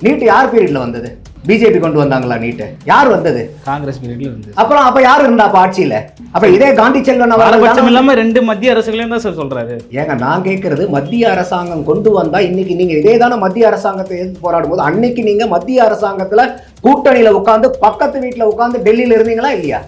NEET யார் பீரியட்ல வந்தது? பிஜேபி கொண்டு வந்தாங்களா நீட்டு? யார் வந்தது? காங்கிரஸ் பீரியட்ல இருந்து அப்புறம் அப்ப யார் இருந்தா அப்ப ஆட்சியில? அப்ப இதே காந்தி செல்வன் அவர்கள் பாரபட்சம் இல்லாம ரெண்டு மத்திய அரசுகளையும் தான் சார் சொல்றாரு. ஏங்க நான் கேட்கறது மத்திய அரசாங்கம் கொண்டு வந்தா இன்னைக்கு நீங்க இதே தானே மத்திய அரசாங்கத்தை எதிர்த்து போராடும் போது அன்னைக்கு நீங்க மத்திய அரசாங்கத்துல கூட்டணியில உட்கார்ந்து பக்கத்து வீட்டுல உட்கார்ந்து டெல்லியில இருந்தீங்களா இல்லையா?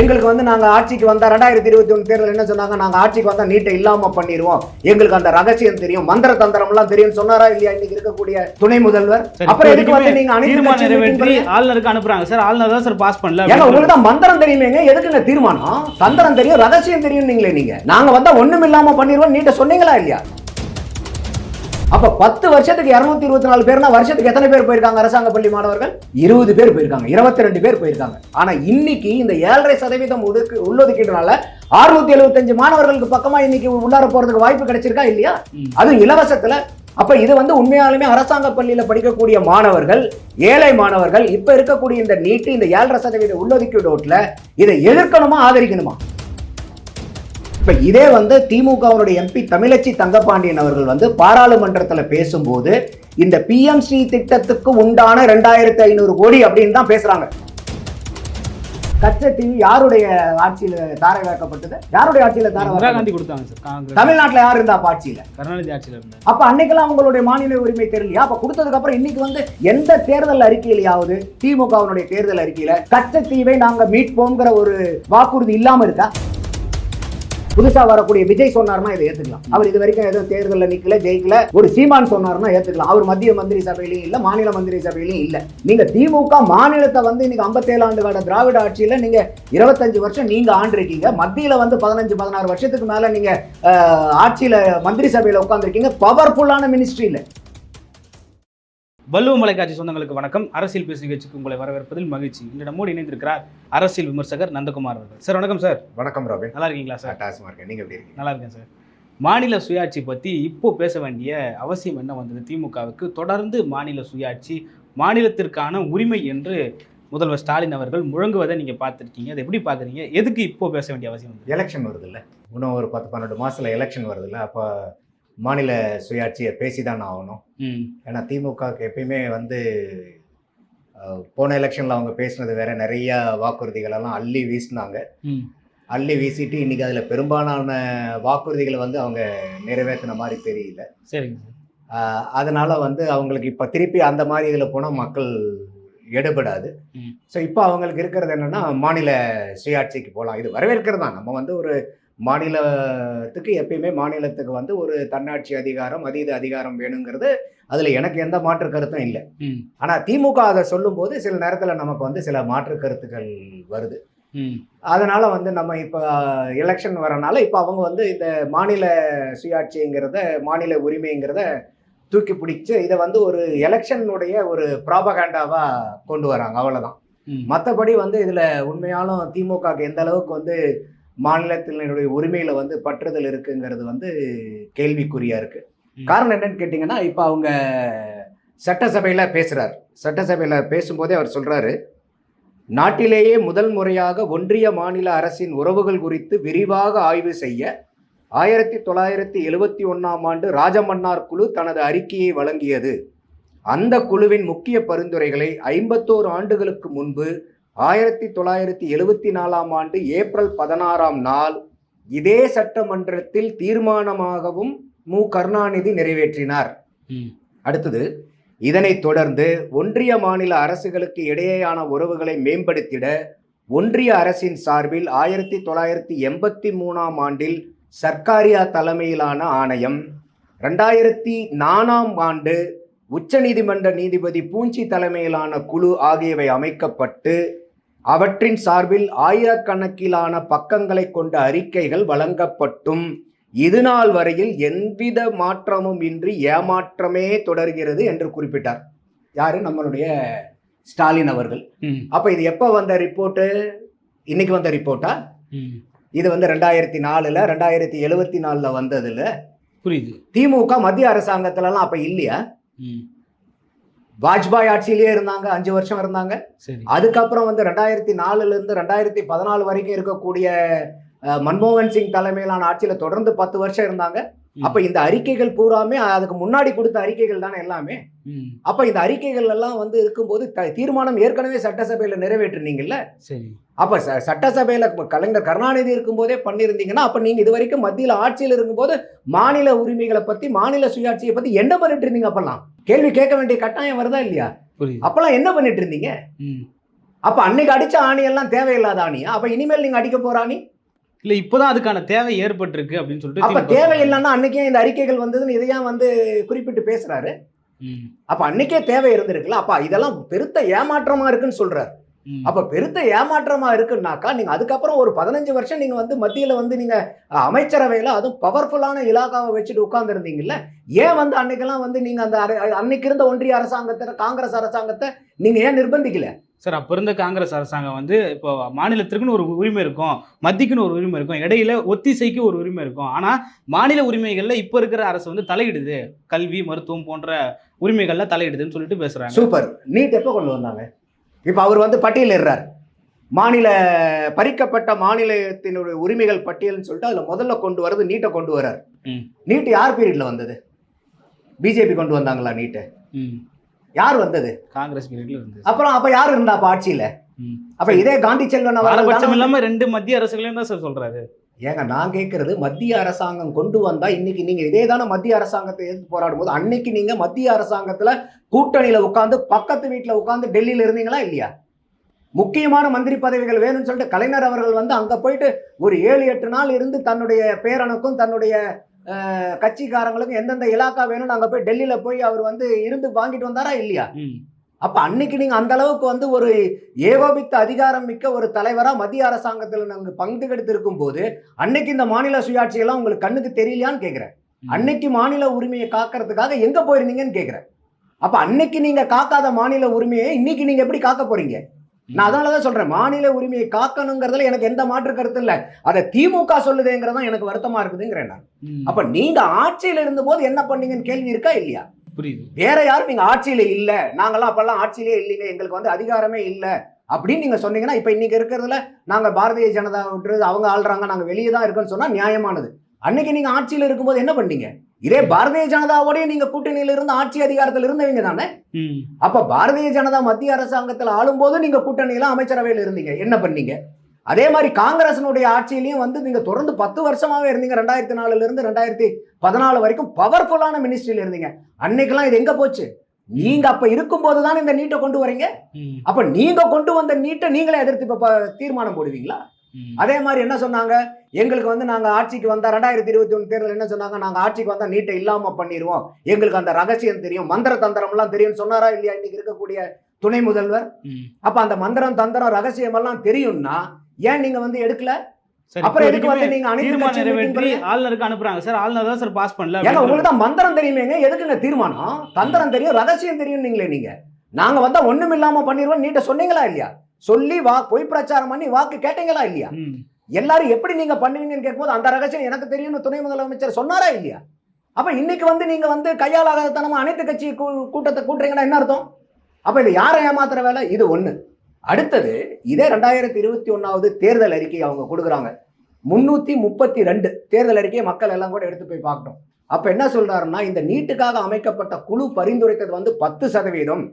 எங்களுக்கு வந்து நாங்க ஆட்சிக்கு வந்தா ரெண்டாயிரத்தி இருபத்தி ஒண்ணு தேர்தல் என்ன சொன்னாங்க? நாங்க ஆட்சிக்கு வந்தா நீட்டை இல்லாம பண்ணிடுவோம் எங்களுக்கு அந்த ரகசியம் தெரியும். மந்திர தந்திரம் எல்லாம் தெரியும் சொன்னாரா இல்லையா? இன்னைக்கு இருக்கக்கூடிய துணை முதல்வர். அப்புறம் எதுக்கு வந்து நீங்க பண்ணீங்க? ஆளுநருக்கு அனுப்புறாங்க. சார் ஆளுநர் தான் சார் பாஸ் பண்ணல அப்படின்னு உங்களுக்கு தான் மந்திரம் தெரியுமேங்க. எதுக்குங்க தீர்மானம்? தந்திரம் தெரியும் ரகசியம் தெரியும் நீங்களே நீங்க. நாங்க வந்தா ஒண்ணும் இல்லாம பண்ணிடுவோம் நீட்ட சொன்னீங்களா இல்லையா? அப்ப பத்து வருஷத்துக்கு இருநூத்தி இருபத்தி நாலு பேர்னா வருஷத்துக்கு எத்தனை பேர் போயிருக்காங்க அரசாங்க பள்ளி மாணவர்கள்? இருபது பேர் போயிருக்காங்க இருபத்தி ரெண்டு பேர் போயிருக்காங்க. ஆனா இன்னைக்கு இந்த ஏழரை சதவீதம் ஒதுக்கு உள்ளொதுக்கீடுனால அறுநூத்தி எழுபத்தஞ்சு மாணவர்களுக்கு பக்கமா இன்னைக்கு உள்ளார போறதுக்கு வாய்ப்பு கிடைச்சிருக்கா இல்லையா. அதுவும் இலவசத்துல. அப்ப இது வந்து உண்மையாலுமே அரசாங்க பள்ளியில படிக்கக்கூடிய மாணவர்கள் ஏழை மாணவர்கள் இப்ப இருக்கக்கூடிய இந்த நீட்டு இந்த ஏழரை சதவீத உள்ளொதுக்கீடு இதை எதிர்க்கணுமா ஆதரிக்கணுமா? இப்ப இதே வந்து திமுகவுடைய எம்பி தமிழச்சி தங்கப்பாண்டியன் அவர்கள் வந்து பாராளுமன்றத்துல பேசும்போது இந்த பிஎம்சி திட்டத்துக்கு உண்டான ரெண்டாயிரத்தி ஐநூறு கோடி அப்படின்னு தான் பேசுறாங்க. கச்சத்தீவு யாருடைய ஆட்சியில தாரை வாக்கப்பட்டது யாருடைய ஆட்சியில தாரை? காந்தி கொடுத்தாங்க தமிழ்நாட்டுல யார் இருந்தா அப்ப ஆட்சியில? கருணாநிதி ஆட்சியில இருந்தார். அப்ப அன்னைக்கெல்லாம் உங்களுடைய மாநில உரிமை தெரியலையா? அப்ப கொடுத்ததுக்கு அப்புறம் இன்னைக்கு வந்து எந்த தேர்தல் அறிக்கையிலையாவது திமுகவினுடைய தேர்தல் அறிக்கையில கச்சத்தீவை நாங்க மீட்போங்கிற ஒரு வாக்குறுதி இல்லாம இருக்கா? புதுசா வரக்கூடிய விஜய் சொன்னார்னா இதை ஏத்துக்கலாம். அவர் இது வரைக்கும் எதுவும் தேர்தலில் நிக்கல ஜெயிக்கல. ஒரு சீமான் சொன்னார்னா ஏத்துக்கலாம். அவர் மத்திய மந்திரி சபையிலையும் இல்ல மாநில மந்திரி சபையிலையும் இல்ல. நீங்க திமுக மாநிலத்தை வந்து இன்னைக்கு 57 ஆண்டு கால திராவிட ஆட்சியில நீங்க இருபத்தஞ்சு வருஷம் நீங்க ஆண்டிருக்கீங்க. மத்தியில வந்து பதினஞ்சு பதினாறு வருஷத்துக்கு மேல நீங்க ஆட்சியில மந்திரி சபையில உட்காந்துருக்கீங்க பவர்ஃபுல்லான மினிஸ்ட்ரி இல்லை. வள்ளுவ மலைக்காட்சி சொந்தங்களுக்கு வணக்கம். அரசியல் பேசு நிகழ்ச்சிக்கு உங்களை வரவேற்பதில் மகிழ்ச்சி. இன்று நம்மோடு இணைந்திருக்கிறார் அரசியல் விமர்சகர் நந்தகுமார் அவர்கள். சார் வணக்கம் சார். வணக்கம் ராபின். நல்லா இருக்கீங்களா சார்? இருக்கேன். நீங்க எப்படி இருக்கீங்க? நல்லா இருக்கேன் சார். மாநில சுயாட்சி பற்றி இப்போ பேச வேண்டிய அவசியம் என்ன வந்தது திமுகவுக்கு? தொடர்ந்து மாநில சுயாட்சி மாநிலத்திற்கான உரிமை என்று முதல்வர் ஸ்டாலின் அவர்கள் முழங்குவதை நீங்கள் பார்த்துருக்கீங்க. அதை எப்படி பார்க்குறீங்க? எதுக்கு இப்போ பேச வேண்டிய அவசியம் எலெக்ஷன் வருது இல்ல இன்னும் ஒரு பத்து பன்னெண்டு மாசத்துல எலெக்ஷன் வருது இல்ல அப்ப மாநில சுயாட்சியை பேசிதான் ஆகணும். ம். ஏன்னா திமுகவுக்கு எப்பயுமே வந்து போன எலெக்ஷனில் அவங்க பேசினது வேற நிறைய வாக்குறுதிகள் எல்லாம் அள்ளி வீசினாங்க. அள்ளி வீசிட்டு இன்னைக்கு அதில் பெரும்பாலான வாக்குறுதிகளை வந்து அவங்க நிறைவேற்றின மாதிரி தெரியல. சரிங்க அதனால வந்து அவங்களுக்கு இப்போ திருப்பி அந்த மாதிரி இதில் போனால் மக்கள் எடுபடாது. ஸோ இப்போ அவங்களுக்கு இருக்கிறது என்னன்னா மாநில சுயாட்சிக்கு போகலாம் இது வரவேற்கிறது தான். நம்ம வந்து ஒரு மாநிலத்துக்கு எப்பயுமே மாநிலத்துக்கு வந்து ஒரு தன்னாட்சி அதிகாரம் அதீத அதிகாரம் வேணுங்கிறது அதில் எனக்கு எந்த மாற்று கருத்தும் இல்லை. ஆனால் திமுக அதை சொல்லும்போது சில நேரத்தில் நமக்கு வந்து சில மாற்று கருத்துக்கள் வருது. அதனால வந்து நம்ம இப்போ எலெக்ஷன் வரனால இப்போ அவங்க வந்து இந்த மாநில சுயாட்சிங்கிறத மாநில உரிமைங்கிறத தூக்கி பிடிச்சு இதை வந்து ஒரு எலெக்ஷனுடைய ஒரு ப்ராபகாண்டாவாக கொண்டு வராங்க. அவ்வளோதான் மற்றபடி வந்து இதில் உண்மையாலும் திமுகவுக்கு எந்த அளவுக்கு வந்து மாநிலத்தினுடைய உரிமையில வந்து பற்றுதல் இருக்குங்கிறது வந்து கேள்விக்குறியா இருக்கு. காரணம் என்னன்னு கேட்டிங்கன்னா இப்போ அவங்க சட்டசபையில் பேசுகிறார் சட்டசபையில் பேசும்போதே அவர் சொல்கிறாரு நாட்டிலேயே முதல் முறையாக ஒன்றிய மாநில அரசின் உறவுகள் குறித்து விரிவாக ஆய்வு செய்ய ஆயிரத்தி தொள்ளாயிரத்தி எழுவத்தி ஒன்றாம் ஆண்டு ராஜமன்னார் குழு தனது அறிக்கையை வழங்கியது. அந்த குழுவின் முக்கிய பரிந்துரைகளை ஐம்பத்தோரு ஆண்டுகளுக்கு முன்பு ஆயிரத்தி தொள்ளாயிரத்தி எழுவத்தி நாலாம் ஆண்டு ஏப்ரல் பதினாறாம் நாள் இதே சட்டமன்றத்தில் தீர்மானமாகவும் மு. கருணாநிதி நிறைவேற்றினார். அடுத்தது இதனைத் தொடர்ந்து ஒன்றிய மாநில அரசுகளுக்கு இடையேயான உறவுகளை மேம்படுத்திட ஒன்றிய அரசின் சார்பில் ஆயிரத்தி தொள்ளாயிரத்தி எண்பத்தி மூணாம் ஆண்டில் சர்க்காரியா தலைமையிலான ஆணையம் ரெண்டாயிரத்தி நாலாம் ஆண்டு உச்சநீதிமன்ற நீதிபதி பூஞ்சி தலைமையிலான குழு ஆகியவை அமைக்கப்பட்டு அவற்றின் சார்பில் ஆயிரக்கணக்கிலான பக்கங்களை கொண்ட அறிக்கைகள் வழங்கப்பட்டும். இதுநாள் வரையில் எவ்வித மாற்றமும் இன்றி ஏமாற்றமே தொடர்கிறது என்று குறிப்பிட்டார். யாரு? நம்மளுடைய ஸ்டாலின் அவர்கள். அப்ப இது எப்ப வந்த ரிப்போர்ட்டு? இன்னைக்கு வந்த ரிப்போர்ட்டா? இது வந்து ரெண்டாயிரத்தி நாலுல ரெண்டாயிரத்தி எழுவத்தி நாலுல வந்ததுல. புரியுது. திமுக மத்திய அரசாங்கத்துலலாம் அப்ப இல்லையா? வாஜ்பாய் ஆட்சியிலேயே இருந்தாங்க அஞ்சு வருஷம் இருந்தாங்க. அதுக்கப்புறம் வந்து ரெண்டாயிரத்தி நாலுல இருந்து ரெண்டாயிரத்தி பதினாலு வரைக்கும் இருக்கக்கூடிய மன்மோகன் சிங் தலைமையிலான ஆட்சியில தொடர்ந்து பத்து வருஷம் இருந்தாங்க. அப்ப இந்த அறிக்கைகள் பூராமே அதுக்கு முன்னாடி கொடுத்த அறிக்கைகள் தானே எல்லாமே? அப்ப இந்த அறிக்கைகள் எல்லாம் வந்து இருக்கும்போது தீர்மானம் ஏற்கனவே சட்டசபையில நிறைவேற்றினீங்கல்ல? அப்ப சட்டசபையில கலைஞர் கருணாநிதி இருக்கும்போதே பண்ணியிருந்தீங்கன்னா அப்ப நீங்க இது வரைக்கும் மத்தியில ஆட்சியில் இருக்கும்போது மாநில உரிமைகளை பத்தி மாநில சுயாட்சியை பத்தி என்ன பண்ணிட்டு இருந்தீங்க அப்பெல்லாம்? கேள்வி கேட்க வேண்டிய கட்டாயம் வருதா இல்லையா? அப்பெல்லாம் என்ன பண்ணிட்டு இருந்தீங்க? அப்ப அன்னைக்கு அடிச்ச ஆணி எல்லாம் தேவையில்லாத ஆணியா? அப்ப இனிமேல் நீங்க அடிக்க போற ஆணி? இல்ல இப்போதான் அதுக்கான தேவை ஏற்பட்டிருக்கு அப்படின்னு சொல்லிட்டு அப்ப திமுக தேவையில்லைன்னா அன்னைக்கே இந்த அறிக்கைகள் வந்ததுன்னு இதையா வந்து குறிப்பிட்டு பேசுறாரு? அப்ப அன்னைக்கே தேவை இருந்திருக்குல்ல அப்ப இதெல்லாம் பெருத்த ஏமாற்றமா இருக்குன்னு சொல்றாரு. அப்ப பெருத்த ஏமாற்றமா இருக்குன்னாக்கா நீங்க அதுக்கப்புறம் ஒரு பதினஞ்சு வருஷம் நீங்க வந்து மத்தியில வந்து நீங்க அமைச்சரவையில அதுவும் பவர்ஃபுல்லான இலாக்காவை வச்சுட்டு உட்கார்ந்து இருந்தீங்கல்ல ஏன் வந்து அன்னைக்கெல்லாம் வந்து நீங்க அந்த அன்னைக்கு இருந்த ஒன்றிய அரசாங்கத்தை காங்கிரஸ் அரசாங்கத்தை நீங்க ஏன் நிர்பந்திக்கல? சார் அப்போ இருந்த காங்கிரஸ் அரசாங்கம் வந்து இப்போ மாநிலத்திற்குன்னு ஒரு உரிமை இருக்கும் மத்திக்குன்னு ஒரு உரிமை இருக்கும் இடையில ஒத்திசைக்கு ஒரு உரிமை இருக்கும். ஆனா மாநில உரிமைகள்ல இப்போ இருக்கிற அரசு வந்து தலையிடுது. கல்வி மருத்துவம் போன்ற உரிமைகள்ல தலையிடுதுன்னு சொல்லிட்டு பேசுறாங்க. சூப்பர். நீட் எப்போ கொண்டு வந்தாங்க? இப்ப அவர் வந்து பட்டியலிடுறார் மாநில பறிக்கப்பட்ட மாநிலத்தினுடைய உரிமைகள் பட்டியல்னு சொல்லிட்டு அதுல முதல்ல கொண்டு வரது நீட்டை கொண்டு வர்றார். ம். நீட் யார் பீரியட்ல வந்தது? பிஜேபி கொண்டு வந்தாங்களா நீட்டு. யார் வந்தது? காங்கிரஸ் பீரியட்ல இருந்தது அப்புறம் அப்ப யார் இருந்தா அப்ப ஆட்சியில. அப்ப இதே காந்தி செல்வன் அவர்கள் பாரபட்சம் தானே- இல்லாம ரெண்டு மத்திய அரசுகளையும் தான் சார் சொல்றாரு. ஏங்க நான் கேட்கறது மத்திய அரசாங்கம் கொண்டு வந்தா இன்னைக்கு நீங்க இதே தானே மத்திய அரசாங்கத்தை எதிர்த்து போராடும் போது அன்னைக்கு நீங்க மத்திய அரசாங்கத்துல கூட்டணியில உட்காந்து பக்கத்து வீட்டுல உட்காந்து டெல்லியில இருந்தீங்களா இல்லையா? முக்கியமான மந்திரி பதவிகள் வேணும்னு சொல்லிட்டு கலைஞர் அவர்கள் வந்து அங்க போயிட்டு ஒரு ஏழு எட்டு நாள் இருந்து தன்னுடைய பேரனுக்கும் தன்னுடைய கட்சிக்காரங்களுக்கும் எந்தெந்த இலாக்கா வேணும்னு அங்க போய் டெல்லியில போய் அவர் வந்து இருந்து வாங்கிட்டு வந்தாரா இல்லையா? அப்ப அன்னைக்கு நீங்க அந்த அளவுக்கு வந்து ஒரு ஏகோபித்த அதிகாரம் மிக்க ஒரு தலைவரா மத்திய அரசாங்கத்தில் நாங்க பங்கெடுத்து இருக்கும் போது அன்னைக்கு இந்த மாநில சுயாட்சி எல்லாம் உங்களுக்கு கண்ணுக்கு தெரியலையான்னு கேக்குறேன். அன்னைக்கு மாநில உரிமையை காக்கிறதுக்காக எங்க போயிருந்தீங்கன்னு கேக்குறேன். அப்ப அன்னைக்கு நீங்க காக்காத மாநில உரிமையை இன்னைக்கு நீங்க எப்படி காக்க போறீங்க? நான் அதனாலதான் சொல்றேன் மாநில உரிமையை காக்கணுங்கிறதுல எனக்கு எந்த மாற்று கருத்து இல்ல. அதை திமுக சொல்லுதேங்கிறதான் எனக்கு வருத்தமா இருக்குதுங்கிறேன் நான். அப்ப நீங்க ஆட்சியில இருந்தபோது என்ன பண்ணீங்கன்னு கேள்வி இருக்கா இல்லையா? புரியுது. வேற யாரும் நீங்க ஆட்சியில இல்ல. நாங்கெல்லாம் அப்பெல்லாம் ஆட்சியிலே இல்லைங்க. எங்களுக்கு வந்து அதிகாரமே இல்ல. அப்படின்னு நீங்க சொன்னீங்கன்னா இப்ப இன்னைக்கு இருக்கிறதுல நாங்க பாரதிய ஜனதா விட்டுறது அவங்க ஆள்றாங்க நாங்க வெளியே தான் இருக்கோம்னு சொன்னா நியாயமானது. அன்னைக்கு நீங்க ஆட்சியில இருக்கும்போது என்ன பண்ணீங்க? இதே பாரதிய ஜனதாவோடய நீங்க கூட்டணியில இருந்து ஆட்சி அதிகாரத்தில் இருந்தவங்க தானே. அப்ப பாரதிய ஜனதா மத்திய அரசாங்கத்தில் ஆளும்போது நீங்க கூட்டணியில அமைச்சரவையில் இருந்தீங்க. என்ன பண்ணீங்க? அதே மாதிரி காங்கிரசினுடைய ஆட்சியிலையும் வந்து நீங்க தொடர்ந்து பத்து வருஷமாவே இருந்தீங்க. ரெண்டாயிரத்தி நாலுல இருந்து ரெண்டாயிரத்தி பதினாலு வரைக்கும் பவர்ஃபுல்லான மினிஸ்ட்ரியில இருந்தீங்க. அன்னைக்கெல்லாம் இது எங்க போச்சு? நீங்க அப்ப இருக்கும்போது தானே இந்த நீட்டை கொண்டு வரீங்க. அப்ப நீங்க கொண்டு வந்த நீட்டை நீங்களே எதிர்த்து இப்ப தீர்மானம் போடுவீங்களா. அதே மாதிரி என்ன சொன்னாங்க? எங்களுக்கு வந்து நாங்க ஆட்சிக்கு வந்தா ரெண்டாயிரத்தி இருபத்தி ஒன்று தேர்தல் என்ன சொன்னாங்க? நாங்க ஆட்சிக்கு வந்தா நீட்டை இல்லாம பண்ணிடுவோம் எங்களுக்கு அந்த ரகசியம் தெரியும். மந்திர தந்திரம் எல்லாம் தெரியும் சொன்னாரா இல்லையா? இன்னைக்கு இருக்கக்கூடிய துணை முதல்வர். அப்ப அந்த மந்திரம் தந்திரம் ரகசியம் எல்லாம் தெரியும்னா ஏன் நீங்க வந்து எடுக்கல? சரி, அப்புறம் எதுக்கு வந்து நீங்க அனைத்து நிறைவேற்றி பண்ணல? ஆளுநருக்கு அனுப்புறாங்க. சார் ஆளுநர் தான் சார் பாஸ் பண்ணல ஏங்க உங்களுக்கு தான் மந்திரம் தெரியுமேங்க. எதுக்குங்க தீர்மானம்? தந்திரம் தெரியும் ரகசியம் தெரியும் நீங்களே நீங்க. நாங்க வந்தா ஒண்ணும் இல்லாம பண்ணிடுவோம் நீட்ட சொன்னீங்களா இல்லையா? சொல்லி வா பொய் பிரச்சாரம் பண்ணி வாக்கு கேட்டீங்களா இல்லையா. எல்லாரும் எப்படி நீங்க பண்ணுவீங்கன்னு கேட்கும்போது அந்த ரகசியம் எனக்கு தெரியும்னு துணை முதலமைச்சர் சொன்னாரா இல்லையா? அப்ப இன்னைக்கு வந்து நீங்க வந்து கையாளாகாதனமா அனைத்து கட்சி கூட்டத்தை கூட்டுறீங்கன்னா என்ன அர்த்தம்? அப்ப இது யாரை ஏமாத்துற வேலை? இது ஒண்ணு. அடுத்தது இதே ரெண்டாயிரத்தி இருபத்தி ஒன்னாவது தேர்தல் அறிக்கை அவங்க கொடுக்குறாங்க. முன்னூத்தி முப்பத்தி ரெண்டு தேர்தல் அறிக்கையை மக்கள் எல்லாம் கூட எடுத்து போய் பார்க்கணும். அப்ப என்ன சொல்றாருன்னா இந்த நீட்டுக்காக அமைக்கப்பட்ட குழு பரிந்துரைத்தது வந்து பத்து சதவீதம்.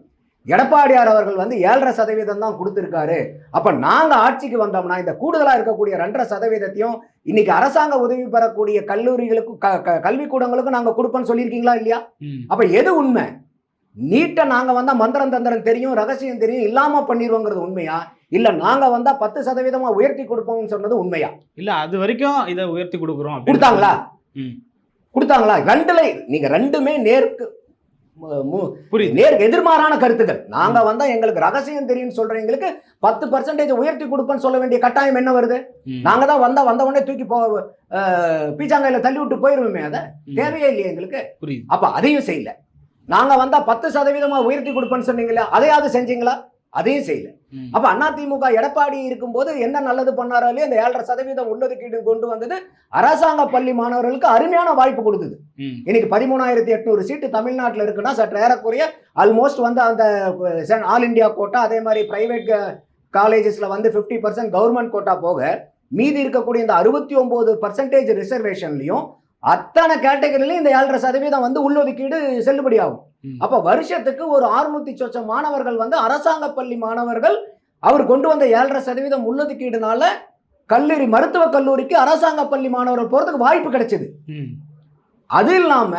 எடப்பாடியார் அவர்கள் வந்து ஏழரை சதவீதம் தான் கொடுத்திருக்காரு. அப்ப நாங்க ஆட்சிக்கு வந்தோம்னா இந்த கூடுதலா இருக்கக்கூடிய ரெண்டரை சதவீதத்தையும் இன்னைக்கு அரசாங்க உதவி பெறக்கூடிய கல்லூரிகளுக்கும் கல்விக்கூடங்களுக்கும் நாங்க கொடுப்போம்னு சொல்லியிருக்கீங்களா இல்லையா. அப்ப எது உண்மை? நீட்டை நாங்க வந்தா மந்திரம் தந்திரம் தெரியும் ரகசியம் தெரியும் இல்லாம பண்ணிடுவோங்கிறது உண்மையா? இல்ல நாங்க வந்தா பத்து சதவீதமா உயர்த்தி கொடுப்போம்னு சொன்னது உண்மையா? இல்ல அது வரைக்கும் இதை உயர்த்தி கொடுக்குறோம் கொடுத்தாங்களா. கொடுத்தாங்களா? ரெண்டுல நீங்க ரெண்டுமே நேருக்கு புரியுது. நேருக்கு எதிர்மாறான கருத்துக்கள். நாங்க வந்தா எங்களுக்கு ரகசியம் தெரியும்னு சொல்றவங்களுக்கு பத்து பர்சன்டேஜ் உயர்த்தி கொடுப்பேன்னு சொல்ல வேண்டிய கட்டாயம் என்ன வருது? ம். நாங்க தான் வந்தா வந்த உடனே தூக்கி போ பீச்சாங்காயில தள்ளி விட்டு போயிருவோமே அதை. தேவையே இல்லையே எங்களுக்கு. புரியுது. அப்ப அதையும் செய்யல. நாங்க வந்தா பத்து சதவீதமா உயர்த்தி கொடுப்பேன்னு சொன்னீங்களா அதையாவது செஞ்சீங்களா அதையும் செய்யல. அப்ப அதிமுக எடப்பாடி இருக்கும்போது என்ன நல்லது பண்ணாரோ இல்லையோ அந்த ஏழரை சதவீதம் உள்ளதுக்கீடு கொண்டு வந்தது அரசாங்க பள்ளி மாணவர்களுக்கு அருமையான வாய்ப்பு கொடுத்தது. இன்னைக்கு பதிமூணாயிரத்தி எட்நூறு சீட்டு தமிழ்நாட்டில் இருக்குன்னா சற்று ஏறக்குறைய ஆல்மோஸ்ட் வந்து அந்த ஆல் இந்தியா கோட்டா அதே மாதிரி பிரைவேட் காலேஜஸ்ல வந்து ஃபிஃப்டி பர்சன்ட் கவர்மெண்ட் கோட்டா போக மீதி இருக்கக்கூடிய இந்த அறுபத்தி ஒன்பது பர்சன்டேஜ் ரிசர்வேஷன்லையும் அத்தனை கேட்டகரியிலும் இந்த ஏழரை சதவீதம் வந்து உள்ளொதுக்கீடு செல்லுபடி ஆகும். அப்ப வருஷத்துக்கு ஒரு அறுநூத்தி சொச்சம் மாணவர்கள் வந்து அரசாங்க பள்ளி மாணவர்கள் அவர் கொண்டு வந்த ஏழரை சதவீதம் உள்ளொதுக்கீடுனால கல்லூரி மருத்துவக் கல்லூரிக்கு அரசாங்க பள்ளி மாணவர்கள் போறதுக்கு வாய்ப்பு கிடைச்சது. அது இல்லாம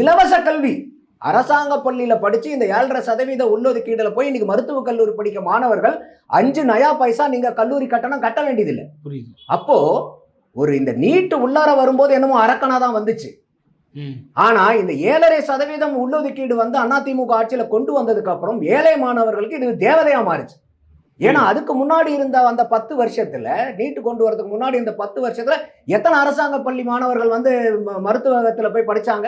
இலவச கல்வி அரசாங்க பள்ளியில படிச்சு இந்த ஏழரை சதவீத உள்ளொதுக்கீடுல போய் இன்னைக்கு மருத்துவக் கல்லூரி படிக்க மாணவர்கள் அஞ்சு நயா பைசா நீங்க கல்லூரி கட்டணம் கட்ட வேண்டியதில்லை புரியுது அப்போ ஒரு இந்த நீட்டு உள்ளார வரும்போது என்னமோ அரக்கனா தான் வந்துச்சு. ஆனா இந்த ஏழரை சதவீதம் உள்ளொதுக்கீடு வந்து அதிமுக ஆட்சியில கொண்டு வந்ததுக்கு அப்புறம் ஏழை மாணவர்களுக்கு இது தேவதையா மாறுச்சு. ஏன்னா அதுக்கு முன்னாடி இருந்த அந்த பத்து வருஷத்துல நீட்டு கொண்டு வரதுக்கு முன்னாடி இந்த பத்து வருஷத்துல எத்தனை அரசாங்க பள்ளி மாணவர்கள் வந்து ம- மருத்துவகத்துல போய் படிச்சாங்க?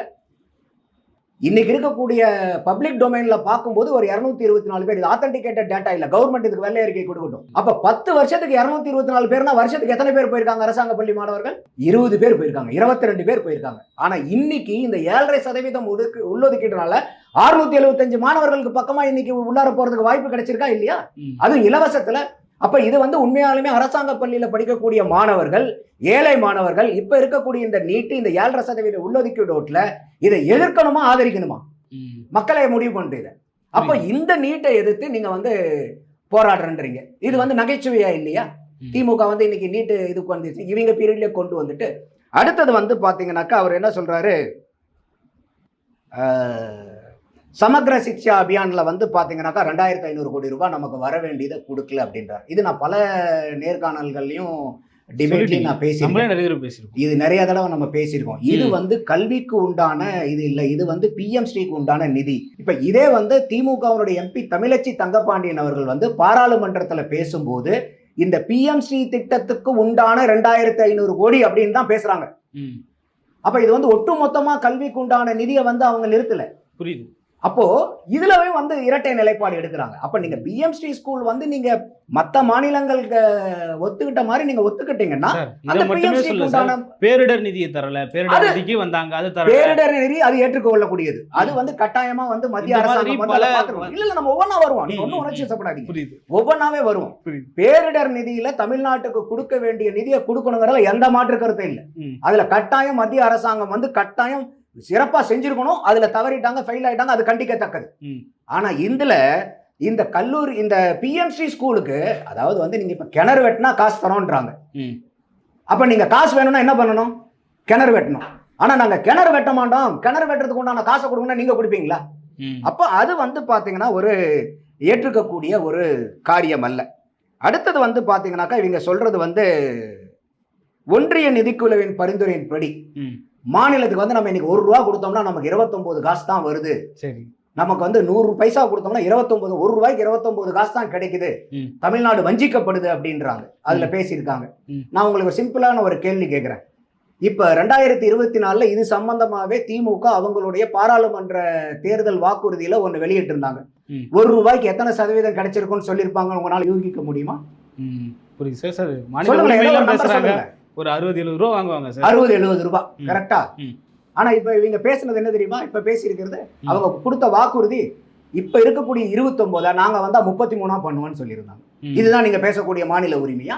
இன்னைக்கு இருக்கக்கூடிய பப்ளிக் டொமைன்ல பார்க்கும்போது ஒரு இருநூத்தி இருபத்தி நாலு பேர். இது ஆத்தன்டிகேட்டட் டேட்டா இல்ல. கவர்மெண்ட் இதுக்கு வெள்ளை அறிக்கை கொடுக்கட்டும். அப்ப பத்து வருஷத்துக்கு இருநூத்தி இருபத்தி நாலு பேர்னா வருஷத்துக்கு எத்தனை பேர் போயிருக்காங்க அரசாங்க பள்ளி மாணவர்கள்? இருபது பேர் போயிருக்காங்க. இருபத்தி ரெண்டு பேர் போயிருக்காங்க. ஆனா இன்னைக்கு இந்த ஏழரை சதவீதம் ஒதுக்கு உள்ளொதுக்கீடுனால அறுநூத்தி எழுபத்தஞ்சு மாணவர்களுக்கு பக்கமா இன்னைக்கு உள்ளார போறதுக்கு வாய்ப்பு கிடைச்சிருக்கா இல்லையா. அதுவும் இலவசத்துல அப்ப இது வந்து உண்மையாலுமே அரசாங்க பள்ளியில படிக்கக்கூடிய மாணவர்கள் ஏழை மாணவர்கள் இப்ப இருக்கக்கூடிய இந்த நீட்டு இந்த ஏழரை சதவீத உள்ளொதுக்கீடோட்ல இதை எதிர்க்கணுமா ஆதரிக்கணுமா. மக்களை முடிவு பண்றீங்க. அப்ப இந்த நீட்டை எதிர்த்து நீங்க வந்து போராடுறன்றீங்க. இது வந்து நகைச்சுவையா இல்லையா. திமுக வந்து இன்னைக்கு நீட்டு இதுக்கு வந்துச்சு இவங்க பீரியட்லயே கொண்டு வந்துட்டு அடுத்தது வந்து பாத்தீங்கன்னாக்கா அவர் என்ன சொல்றாரு? அஹ், சமக்ர சிக்ஷா அபியான்ல வந்து பாத்தீங்கன்னாக்கா ரெண்டாயிரத்தி ஐநூறு கோடி ரூபாய் நமக்கு வர வேண்டியதை கொடுக்கல அப்படின்றார். இது நான் பல நேர்காணல்கள்லயும் டிபேட்லயும் நான் பேசியிருக்கேன். நிறைய தடவை பேசியிருக்கோம். இது நிறைய தடவை நம்ம பேசியிருக்கோம். இது. வந்து கல்விக்கு உண்டான இது இல்லை. இது வந்து பிஎம் ஸ்ரீக்கு உண்டான நிதி. இப்ப இதே வந்து திமுகவுடைய எம்பி தமிழச்சி தங்கப்பாண்டியன் அவர்கள் வந்து பாராளுமன்றத்துல பேசும்போது இந்த பிஎம் ஸ்ரீ திட்டத்துக்கு உண்டான ரெண்டாயிரத்தி ஐநூறு கோடி அப்படின்னு தான் பேசுறாங்க. அப்ப இது வந்து ஒட்டுமொத்தமா கல்விக்கு உண்டான நிதியை வந்து அவங்க நிறுத்தல. புரியுது. அப்போ இதுலவே வந்து இரட்டை நிலைப்பாடு எடுக்கிறாங்க. அப்ப நீங்க பிஎம் ஸ்ரீ ஸ்கூல் வந்து நீங்க மத்த மாநிலங்களுக்கு ஒத்துக்கிட்ட மாதிரி நீங்க ஒத்துக்கிட்டீங்கன்னா அந்த பேரிடர் நிதியை தரல. பேரிடர் நிதிக்கு வந்தாங்க அது தரல. பேரிடர் நெறி அது ஏற்றுக்கொள்ளக்கூடியது. அது வந்து கட்டாயமா வந்து மத்திய அரசாங்கம். இல்ல இல்ல நம்ம ஒவ்வொன்றா வருவோம். நீங்க ஒன்றும் உணர்ச்சி வசப்படாதீங்க. புரியுது. ஒவ்வொன்றாவே வருவோம். பேரிடர் நிதியில தமிழ்நாட்டுக்கு கொடுக்க வேண்டிய நிதியை கொடுக்கணுங்கிறதுல எந்த மாற்று கருத்தும் இல்ல. அதுல கட்டாயம் மத்திய அரசாங்கம் வந்து கட்டாயம் சிறப்பா செஞ்சிருக்கணும் அதுல தவறிட்டாங்க ஃபெயில் ஆயிட்டாங்க அது கண்டிக்கத்தக்கது ம். ஆனா இதுல இந்த கல்லூரி இந்த பிஎம்சி ஸ்கூலுக்கு அதாவது வந்து நீங்க இப்ப கிணறு வெட்டினா காசு தரோன்றாங்க. அப்ப நீங்க காசு வேணும்னா என்ன பண்ணணும் கிணறு வெட்டணும் ஆனா நாங்க கிணறு வெட்ட மாட்டோம் கிணறு வெட்டுறதுக்கு உண்டான காசை கொடுங்கன்னா நீங்க கொடுப்பீங்களா. அப்போ அது வந்து பாத்தீங்கன்னா ஒரு ஏற்றுக்கக்கூடிய ஒரு காரியம் அல்ல அடுத்தது வந்து பாத்தீங்கன்னாக்கா இவங்க சொல்றது வந்து ஒன்றிய நிதிக்குழுவின் பரிந்துரையின்படி. மாநிலத்துக்கு வந்து நம்ம இன்னைக்கு ஒரு ரூபா கொடுத்தோம்னா நமக்கு இருபத்தொன்பது காசு தான் வருது. சரி. நமக்கு வந்து நூறு பைசா கொடுத்தோம்னா இருபத்தொன்பது ஒரு ரூபாய்க்கு இருபத்தொன்பது காசு தான் கிடைக்குது. தமிழ்நாடு வஞ்சிக்கப்படுது அப்படின்றாங்க. அதுல. பேசியிருக்காங்க. நான் உங்களுக்கு சிம்பிளான ஒரு கேள்வி கேட்கிறேன் இப்ப ரெண்டாயிரத்தி இருபத்தி நாலுல இது சம்பந்தமாவே திமுக அவங்களுடைய பாராளுமன்ற தேர்தல் வாக்குறுதியில ஒண்ணு வெளியிட்டு இருந்தாங்க. ஒரு ரூபாய்க்கு எத்தனை சதவீதம் கிடைச்சிருக்கும்னு சொல்லியிருப்பாங்க. உங்களால யூகிக்க முடியுமா. புரியுது. Sir sir. ஒரு அறுபது எழுபது ரூபா வாங்குவாங்க சார் அறுபது எழுபது ரூபாய் ம். கரெக்டா. ஆனா இப்ப இவங்க பேசுனது என்ன தெரியுமா இப்ப பேசியிருக்கிறது. அவங்க கொடுத்த வாக்குறுதி இப்ப இருக்கக்கூடிய இருபத்தொன்பதா நாங்க வந்தா முப்பத்தி மூணா பண்ணுவோம்னு சொல்லியிருந்தாங்க. இதுதான் நீங்க பேசக்கூடிய மாநில உரிமையா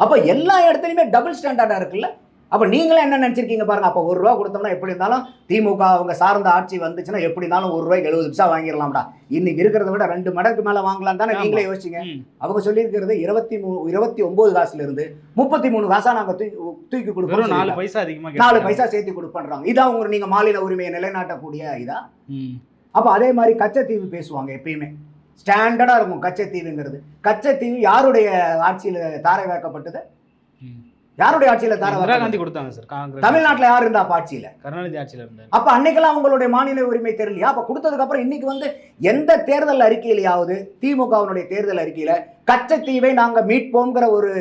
அப்ப எல்லா இடத்துலயுமே டபுள் ஸ்டாண்டர்டா இருக்குல்ல அப்ப நீங்களே என்ன நினைச்சிருக்கீங்க பாருங்க அப்ப ஒரு ரூபா கொடுத்தோம்னா எப்படி இருந்தாலும் திமுக அவங்க சார்ந்த ஆட்சி வந்துச்சுன்னா எப்படி இருந்தாலும் ஒரு ரூபாய்க்கு எழுபது பைசா வாங்கிடலாம்டா இன்னைக்கு இருக்கிறத விட ரெண்டு மடங்கு மேல வாங்கலாம் தானே. நீங்களே யோசிச்சீங்க ம். அவங்க சொல்லியிருக்கிறது இருபத்தி மூணு இருபத்தி ஒன்பது காசுல இருந்து முப்பத்தி மூணு காசா நாங்க தூக்கி தூக்கி கொடுப்போம் நாலு. பைசா அதிகமா நாலு. பைசா சேர்த்து கொடுப்பண்றாங்க இதான் உங்க நீங்க மாநில உரிமையை நிலைநாட்டக்கூடிய இதா ம். அப்ப அதே மாதிரி கச்சத்தீவு பேசுவாங்க எப்பயுமே ஸ்டாண்டர்டா இருக்கும் கச்சத்தீவுங்கிறது கச்சத்தீவு யாருடைய ஆட்சியில தாரை வாக்கப்பட்டது ம். யாருடைய ஆட்சியில தாரை இந்திரா காந்தி கொடுத்தாங்க சார் காங்கிரஸ். தமிழ்நாட்டுல யார் இருந்தா ஆட்சியில? கருணாநிதி ஆட்சியில இருந்தார். அப்ப அன்னைக்கெல்லாம் அவங்களுடைய மாநில உரிமை தெரியலையா? அப்ப கொடுத்ததுக்கு அப்புறம் இன்னைக்கு வந்து எந்த தேர்தல் அறிக்கையிலையாவது திமுகவினுடைய தேர்தல் அறிக்கையில கச்சத்தீவை நாங்க மீட்போங்கிற ஒரு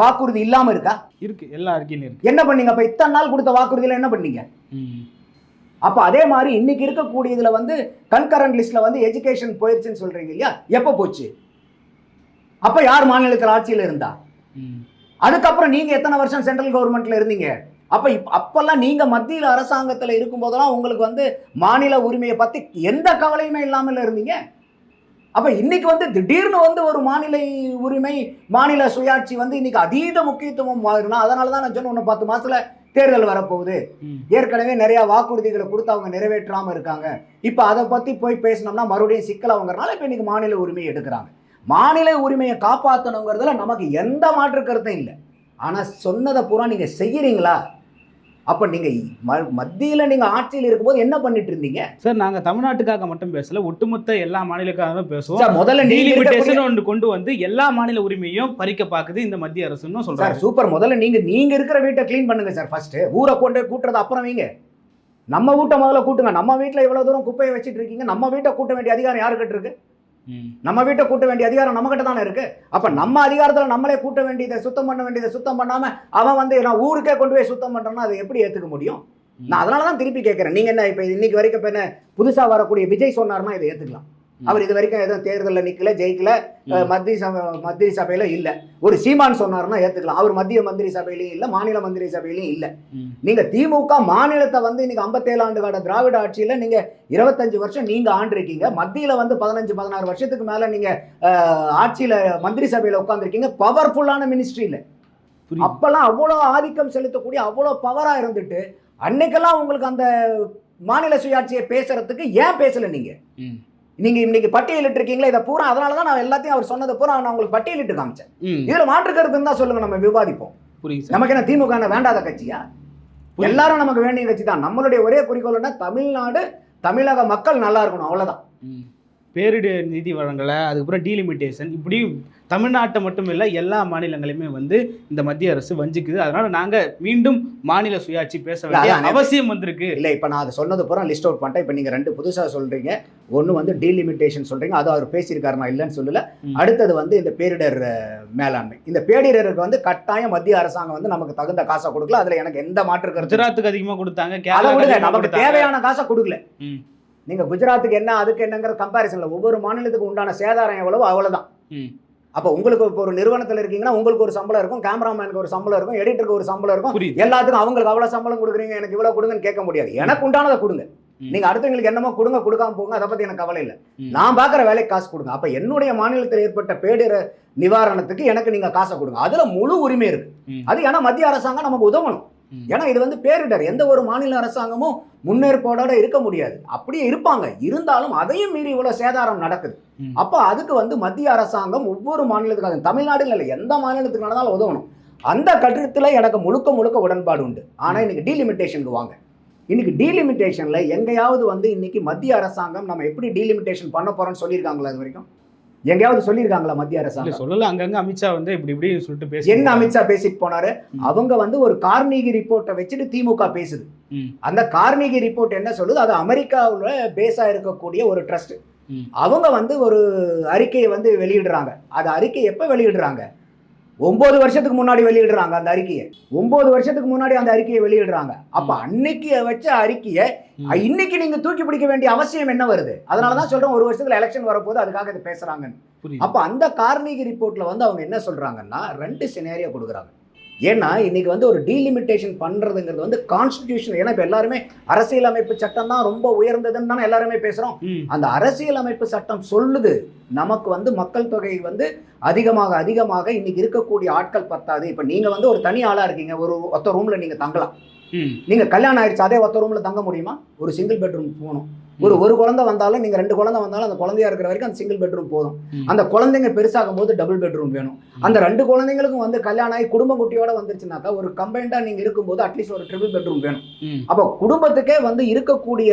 வாக்குறுதி இல்லாம இருக்கா? இருக்கு எல்லா அறிக்கையிலும் இருக்கு. என்ன பண்ணீங்க? அப்ப இத்தனை நாள் கொடுத்த வாக்குறுதியில என்ன பண்ணீங்க. அப்ப அதே மாதிரி இன்னைக்கு இருக்கக்கூடியதுல வந்து கன்கரண்ட் லிஸ்ட்ல வந்து எஜுகேஷன் போயிருச்சுன்னு சொல்றீங்க இல்லையா? எப்ப போச்சு? அப்ப யார் மாநிலத்தில் ஆட்சியில இருந்தா. அதுக்கப்புறம் நீங்க எத்தனை வருஷம் சென்ட்ரல் கவர்மெண்ட்ல இருந்தீங்க? அப்ப இப்ப அப்பெல்லாம் நீங்க மத்தியில் அரசாங்கத்துல இருக்கும்போதெல்லாம் உங்களுக்கு வந்து மாநில உரிமையை பத்தி எந்த கவலையுமே இல்லாமல் இருந்தீங்க? அப்ப இன்னைக்கு வந்து திடீர்னு வந்து ஒரு மாநில உரிமை மாநில சுயாட்சி வந்து இன்னைக்கு அதீத முக்கியத்துவம் மாறினா அதனால தான் நான் சொன்ன இன்னும் பத்து மாசத்துல தேர்தல் வரப்போகுது. ஏற்கனவே நிறைய வாக்குறுதிகளை கொடுத்து அவங்க நிறைவேற்றாம இருக்காங்க. இப்ப அதை பத்தி போய் பேசினோம்னா மறுபடியும் சிக்கலாவங்கிறனால இப்ப இன்னைக்கு மாநில உரிமையை எடுக்கிறாங்க. மாநில உரிமையை காப்பாற்றணுங்கிறதுல நமக்கு எந்த மாற்று கருத்தும் இல்லை. ஆனா சொன்னதை பூரா நீங்க செய்யறீங்களா? அப்ப நீங்க ம- மத்தியில நீங்க ஆட்சியில் இருக்கும்போது என்ன பண்ணிட்டு இருந்தீங்க? சார் நாங்க தமிழ்நாட்டுக்காக மட்டும் பேசல ஒட்டுமொத்த எல்லா மாநிலக்காகவும் பேசுவோம். முதல்ல டீலிமிட்டேஷன் ஒன்று கொண்டு வந்து எல்லா மாநில உரிமையும் பறிக்க பாக்குது இந்த மத்திய அரசுன்னு சொல்றாரு சூப்பர் முதல்ல நீங்க நீங்க இருக்கிற வீட்டை க்ளீன் பண்ணுங்க சார் ஃபர்ஸ்ட் ஊரை கொண்டு கூட்டுறது அப்புறம் வைங்க. நம்ம வீட்டை முதல்ல கூட்டுங்க. நம்ம வீட்டில் இவ்வளவு தூரம் குப்பையை வச்சிட்டு இருக்கீங்க. நம்ம வீட்டை கூட்ட வேண்டிய அதிகாரம் யாருக்கிட்ட இருக்கு? ம். நம்ம வீட்டை கூட்ட வேண்டிய அதிகாரம் நம்ம கிட்ட தானே இருக்கு? அப்ப நம்ம அதிகாரத்துல நம்மளே கூட்ட வேண்டியதை சுத்தம் பண்ண வேண்டியதை சுத்தம் பண்ணாம அவன் வந்து நான் ஊருக்கே கொண்டு போய் சுத்தம் பண்றேன்னா அதை எப்படி ஏத்துக்க முடியும்? நான் அதனால தான் திருப்பி கேட்கறேன் நீங்க என்ன இப்ப இன்னைக்கு வரைக்கும் இப்ப என்ன புதுசா வரக்கூடிய விஜய் சொன்னார்னா இதை ஏத்துக்கலாம். அவர் இது வரைக்கும் எதுவும் தேர்தலில் நிக்கல ஜெயிக்கல மத்திய சபை மத்திய சபையில இல்ல. ஒரு சீமான் சொன்னார்னா ஏத்துக்கலாம். அவர் மத்திய மந்திரி சபையிலையும் இல்ல மாநில மந்திரி சபையிலையும் இல்ல. நீங்க திமுக மாநிலத்தை வந்து இன்னைக்கு 57 ஆண்டு கால திராவிட ஆட்சியில நீங்க இருபத்தஞ்சு வருஷம் நீங்க ஆண்டிருக்கீங்க. மத்தியில வந்து பதினஞ்சு பதினாறு வருஷத்துக்கு மேல நீங்க ஆட்சியில மந்திரி சபையில உட்காந்துருக்கீங்க பவர்ஃபுல்லான மினிஸ்ட்ரியில அப்பெல்லாம் அவ்வளோ ஆதிக்கம் செலுத்தக்கூடிய அவ்வளோ பவரா இருந்துட்டு அன்னைக்கெல்லாம் உங்களுக்கு அந்த மாநில சுயாட்சியை பேசுறதுக்கு ஏன் பேசல நீங்க? ம். நீங்க இன்னைக்கு பட்டியலிட்டு இருக்கீங்களா இதை பூரா அதனால தான் நான் எல்லாத்தையும் அவர் சொன்னதை பூரா நான் உங்களுக்கு பட்டியலிட்டு காமிச்சேன். இதுல மாற்று கருத்து இருந்தா சொல்லுங்க நம்ம விவாதிப்போம் புரியுது நமக்கு என்ன திமுக என்ன வேண்டாத கட்சியா. எல்லாரும் நமக்கு வேண்டிய கட்சி தான் நம்மளுடைய ஒரே குறிக்கோள் என்ன தமிழ்நாடு தமிழக மக்கள் நல்லா இருக்கணும் அவ்வளவுதான் ம். பேரிடர் நிதி வழங்கலை அதுக்கப்புறம் டீலிமிட்டேஷன் இப்படி தமிழ்நாட்டை மட்டும் இல்லை எல்லா மாநிலங்களையுமே வந்து இந்த மத்திய அரசு வஞ்சிக்குது. அதனால நாங்க மீண்டும் மாநில சுயாட்சி பேச வேண்டிய அவசியம் வந்திருக்கு. இல்ல இப்ப நான் அதை சொன்னது பூரா லிஸ்ட் அவுட் பண்ணிட்டேன். இப்ப நீங்க ரெண்டு புதுசா சொல்றீங்க. ஒண்ணு வந்து டீலிமிட்டேஷன் சொல்றீங்க. அது அவர் பேசியிருக்காரு நான் இல்லைன்னு சொல்லல. அடுத்தது வந்து இந்த பேரிடர் மேலாண்மை. இந்த பேரிடருக்கு வந்து கட்டாயம் மத்திய அரசாங்கம் வந்து நமக்கு தகுந்த காசை கொடுக்கல. அதுல எனக்கு எந்த மாற்று குஜராத்துக்கு அதிகமா கொடுத்தாங்க. நமக்கு. தேவையான காசை கொடுக்கல. ம். நீங்க குஜராத்துக்கு என்ன அதுக்கு என்னங்கிற கம்பாரிசன்ல ஒவ்வொரு மாநிலத்துக்கு உண்டான சேதாரம் எவ்வளவோ அவ்வளவுதான். ம். அப்ப உங்களுக்கு இப்போ ஒரு நிறுவனத்துல இருக்கீங்கன்னா உங்களுக்கு ஒரு சம்பளம் இருக்கும் கேமராமேனுக்கு ஒரு சம்பளம் இருக்கும் எடிட்டருக்கு ஒரு சம்பளம் இருக்கும் எல்லாத்துக்கும் அவங்களுக்கு அவ்வளவு சம்பளம் கொடுக்குறீங்க எனக்கு இவ்வளவு கொடுங்கன்னு கேட்க முடியாது எனக்கு உண்டானதை கொடுங்க. நீங்க அடுத்தவங்களுக்கு என்னமோ கொடுங்க கொடுக்காம போங்க அதை பத்தி எனக்கு கவலை இல்லை. நான் பார்க்குற வேலைக்கு காசு கொடுங்க அப்ப என்னுடைய மாநிலத்தில் ஏற்பட்ட பேரிடர் நிவாரணத்துக்கு எனக்கு நீங்க காசை கொடுங்க அதுல முழு உரிமை இருக்கு. அது ஏன்னா மத்திய அரசாங்கம் நமக்கு உதவணும். ஏன்னா இது வந்து பேரிடர். எந்த ஒரு மாநில அரசாங்கமும் முன்னேற்பாடோட இருக்க முடியாது. அப்படியே இருப்பாங்க. இருந்தாலும் அதையும் மீறி இவ்வளவு சேதாரம் நடக்குது. அப்ப அதுக்கு வந்து மத்திய அரசாங்கம் ஒவ்வொரு மாநிலத்துக்கு அது தமிழ்நாடுல இல்லை எந்த மாநிலத்துக்கு நடந்தாலும் உதவணும். அந்த கட்டத்துல எனக்கு முழுக்க முழுக்க உடன்பாடு உண்டு. ஆனா இன்னைக்கு டீலிமிட்டேஷனுக்கு வாங்க. இன்னைக்கு டீலிமிட்டேஷன்ல எங்கேயாவது வந்து இன்னைக்கு மத்திய அரசாங்கம் நம்ம எப்படி டீலிமிட்டேஷன் பண்ண போறோம்னு சொல்லியிருக்காங்களா அது வரைக்கும்? எங்கேயாவது சொல்லியிருக்காங்களா மத்திய அரசாங்கம்? சொல்லல. அங்கங்க அமித்ஷா வந்து இப்படி இப்படி சொல்லிட்டு பேசி என்ன அமித்ஷா பேசிட்டு போனாரு. அவங்க வந்து ஒரு கார்னிகி ரிப்போர்ட்டை வச்சுட்டு திமுக பேசுது. அந்த கார்னிகி ரிப்போர்ட் என்ன சொல்லுது? அது அமெரிக்காவுல பேஸா இருக்கக்கூடிய ஒரு ட்ரஸ்ட். அவங்க வந்து ஒரு அறிக்கையை வந்து வெளியிடுறாங்க. அது அறிக்கை எப்ப வெளியிடுறாங்க? ஒன்பது வருஷத்துக்கு முன்னாடி வெளியிடுறாங்க அந்த அறிக்கையை. ஒன்பது வருஷத்துக்கு முன்னாடி அந்த அறிக்கையை வெளியிடுறாங்க. அப்ப அன்னைக்கு வச்ச அறிக்கையை. இன்னைக்கு நீங்க தூக்கி பிடிக்க வேண்டிய அவசியம் என்ன வருது? அதனாலதான் சொல்றேன் ஒரு வருஷத்துல எலெக்ஷன் வரப்போது அதுக்காக இது பேசுறாங்க புரியுது. அப்ப அந்த கார்னிகி ரிப்போர்ட்ல வந்து அவங்க என்ன சொல்றாங்கன்னா ரெண்டு சினேரியா கொடுக்குறாங்க. ஏன்னா இன்னைக்கு வந்து ஒரு டீலிமிட்டேஷன் பண்றதுங்கிறது வந்து கான்ஸ்டிடியூஷன் ஏன்னா இப்ப எல்லாருமே அரசியலமைப்பு சட்டம் தான் ரொம்ப உயர்ந்ததுன்னு தானே எல்லாருமே பேசுறோம். ம். அந்த அரசியலமைப்பு சட்டம் சொல்லுது. நமக்கு வந்து மக்கள் தொகை வந்து அதிகமாக அதிகமாக இன்னைக்கு இருக்கக்கூடிய ஆட்கள் பத்தாது. இப்ப நீங்க வந்து ஒரு தனி ஆளா இருக்கீங்க. ஒரு ஒத்த ரூம்ல நீங்க தங்கலாம். நீங்க கல்யாணம் ஆயிடுச்சு அதே ஒத்த ரூம்ல தங்க முடியுமா? ஒரு சிங்கிள் பெட்ரூம் போகணும். ஒரு ஒரு குழந்தை வந்தாலும் நீங்க ரெண்டு குழந்தை வந்தாலும் அந்த குழந்தையா இருக்கிற வரைக்கும் அந்த சிங்கிள் பெட்ரூம் போதும். அந்த குழந்தைங்க பெருசாகும் போது டபுள் பெட்ரூம் வேணும். அந்த ரெண்டு குழந்தைங்களுக்கும் வந்து கல்யாணம் ஆகி குடும்ப குட்டியோட வந்துருச்சுனாக்கா ஒரு கம்பைண்டா நீங்க இருக்கும்போது அட்லீஸ்ட் ஒரு ட்ரிபிள் பெட்ரூம் வேணும். அப்போ குடும்பத்துக்கே வந்து இருக்கக்கூடிய